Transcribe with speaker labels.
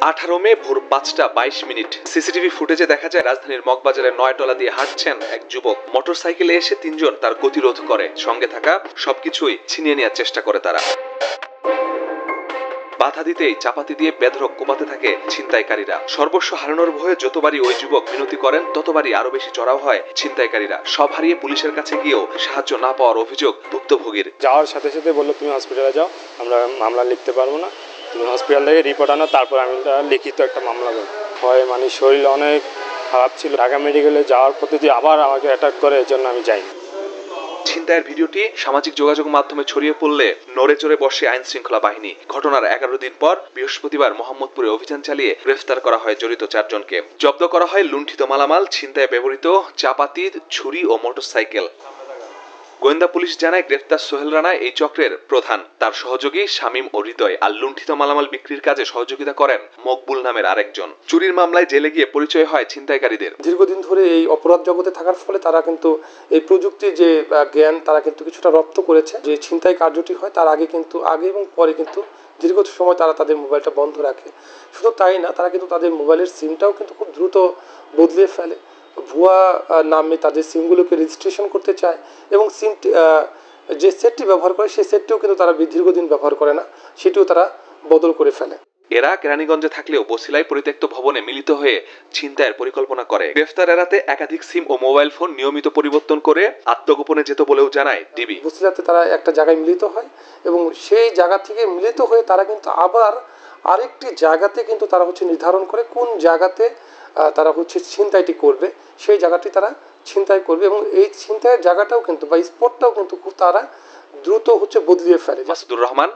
Speaker 1: আঠারো মে ভোর পাঁচটা বাইশ মিনিট। সিসিটিভি ফুটেজে দেখা যায়, রাজধানীর মগবাজারের নয়টলা দিয়ে হাঁটছেন এক যুবক। মোটরসাইকেলে এসে তিনজন তার গতিরোধ করে। সঙ্গে থাকা সবকিছুই ছিনিয়ে নেওয়ার চেষ্টা করে তারা। বাধা দিতেই চাপাতি দিয়ে বেধরক কোপাতে থাকে ছিনতাইকারীরা। সর্বস্ব হারানোর ভয়ে যতবারই ওই যুবক মিনতি করেন, ততবারই আরও বেশি চড়াও হয় ছিনতাইকারীরা। সব হারিয়ে পুলিশের কাছে গিয়েও সাহায্য না পাওয়ার অভিযোগ ভুক্তভোগীর।
Speaker 2: যাওয়ার সাথে সাথে বলল, তুমি হসপিটালে যাও, আমরা মামলা লিখতে পারব না। হসপিটাল থেকে রিপোর্ট আনো, তারপর আমি লিখিত একটা মামলা করব হয় মানে শরীর অনেক খারাপ ছিল। ঢাকা মেডিকেলে যাওয়ার পথে যে আবার আমাকে অ্যাটাক করে, এর জন্য আমি যাই।
Speaker 1: ছিনতাইয়ের ভিডিওটি সামাজিক যোগাযোগ মাধ্যমে ছড়িয়ে পড়লে নড়ে চড়ে বসে আইন শৃঙ্খলা বাহিনী। ঘটনার এগারো দিন পর বৃহস্পতিবার মোহাম্মদপুরে অভিযান চালিয়ে গ্রেফতার করা হয় জড়িত চারজনকে। জব্দ করা হয় লুণ্ঠিত মালামাল ছিনতায় ব্যবহৃত চাপাতি ছুরি ও মোটরসাইকেল। গোয়েন্দা পুলিশ জানায় গ্রেফতার সোহেল রানা এই চক্রের প্রধান। তার সহযোগী শামীম ও হৃদয় আর লুণ্ঠিত মালামাল বিক্রির কাজে সহযোগিতা করেন মকবুল নামের আরেকজন। চুরির মামলায় জেলে গিয়ে পরিচয় হয় ছিনতাইকারীদের।
Speaker 3: দীর্ঘদিন ধরে এই অপরাধ জগতে থাকার ফলে তারা কিন্তু এই প্রযুক্তির যে জ্ঞান, তারা কিন্তু কিছুটা রপ্ত করেছে। যে ছিনতাই কার্যটি হয় তার আগে কিন্তু, আগে এবং পরে কিন্তু দীর্ঘ সময় তারা তাদের মোবাইলটা বন্ধ রাখে। শুধু তাই না, তারা কিন্তু তাদের মোবাইলের সিমটাও কিন্তু খুব দ্রুত বদলে ফেলে। ভুয়া নামে তাদের সিমগুলোকে রেজিস্ট্রেশন করতে চায় এবং সিমটি যে সেটটি ব্যবহার করে সেই সেটটিও কিন্তু তারা দীর্ঘদিন ব্যবহার করে না সেটিও তারা বদল করে ফেলে।
Speaker 1: এরা কেরানীগঞ্জে থাকলেও বসিলায় পরিত্যক্ত ভবনে মিলিত হয়ে ছিনতাইয়ের পরিকল্পনা করে। গ্রেফতার এড়াতে একাধিক সিম ও মোবাইল ফোন নিয়মিত পরিবর্তন করে আত্মগোপনে যেত বলেও জানায় ডিবি।
Speaker 3: বসিলাতে তারা একটা জায়গায় মিলিত হয় এবং সেই জায়গা থেকে মিলিত হয়ে তারা কিন্তু আবার আরেকটি জায়গাতে কিন্তু তারা হচ্ছে নির্ধারণ করে কোন জায়গাতে তারা হচ্ছে ছিনতাইটি করবে, সেই জায়গাটি তারা ছিনতাই করবে এবং এই ছিনতাইয়ের জায়গাটাও কিন্তু বা স্পটটাও কিন্তু খুব তারা দ্রুত হচ্ছে বদলিয়ে ফেলে।
Speaker 1: মাসুদুর রহমান